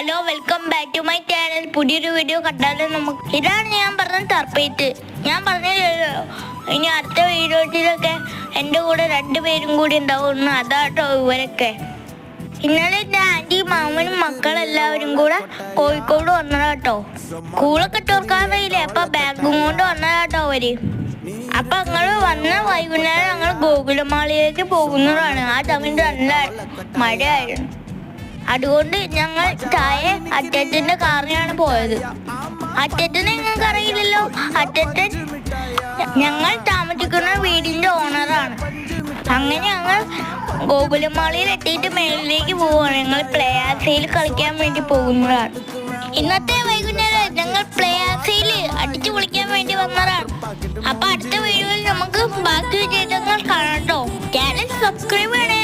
Hello welcome back to my channel പുതിയൊരു video കണ്ടാലും നമുക്ക് ഇതാണ് ഞാൻ പറഞ്ഞ തർപ്പേറ്റ്. ഞാൻ പറഞ്ഞില്ലല്ലോ ഇനി അടുത്ത വീഡിയോസിലൊക്കെ എന്റെ കൂടെ രണ്ട് പേരും കൂടി ഉണ്ടാവും അതാട്ടോ ഇവരൊക്കെ ഇന്നലെ എന്റെ ആന്റി മാമനും മക്കളെല്ലാവരും കൂടെ കോഴിക്കോട് വന്നതാട്ടോ. സ്കൂളൊക്കെ തുറക്കാറില്ലേ അപ്പൊ ബാഗും കൊണ്ട് വന്നതാട്ടോ അവർ. അപ്പൊ ഞങ്ങൾ വന്ന വൈകുന്നേരം ഞങ്ങൾ ഗോകുലമാളിയിലേക്ക് പോകുന്നതാണ്. ആ തമിഴ് നല്ല മഴയായിരുന്നു. അതുകൊണ്ട് ഞങ്ങൾ അറ്റത്തിന്റെ കാറിനാണ് പോയത്. അറ്റത്തിന് നിങ്ങൾക്ക് അറിയില്ലല്ലോ. അറ്റത്ത് ഞങ്ങൾ താമസിക്കുന്ന വീടിന്റെ ഓണറാണ്. അങ്ങനെ ഞങ്ങൾ ഗോകുലമാളിയിൽ എത്തിയിട്ട് മേളിലേക്ക് പോവുകയാണ്. ഞങ്ങൾ പ്ലേയാസയിൽ കളിക്കാൻ വേണ്ടി പോകുന്നതാണ്. ഇന്നത്തെ വൈകുന്നേരം ഞങ്ങൾ പ്ലേയാസയിൽ അടിച്ചു പൊളിക്കാൻ വേണ്ടി വന്നതാണ്. അപ്പൊ അടുത്ത വീഡിയോയിൽ നമുക്ക് ബാക്കി വിശേഷങ്ങൾ കാണാം ചാനൽ സബ്സ്ക്രൈബ് ചെയ്യണേ.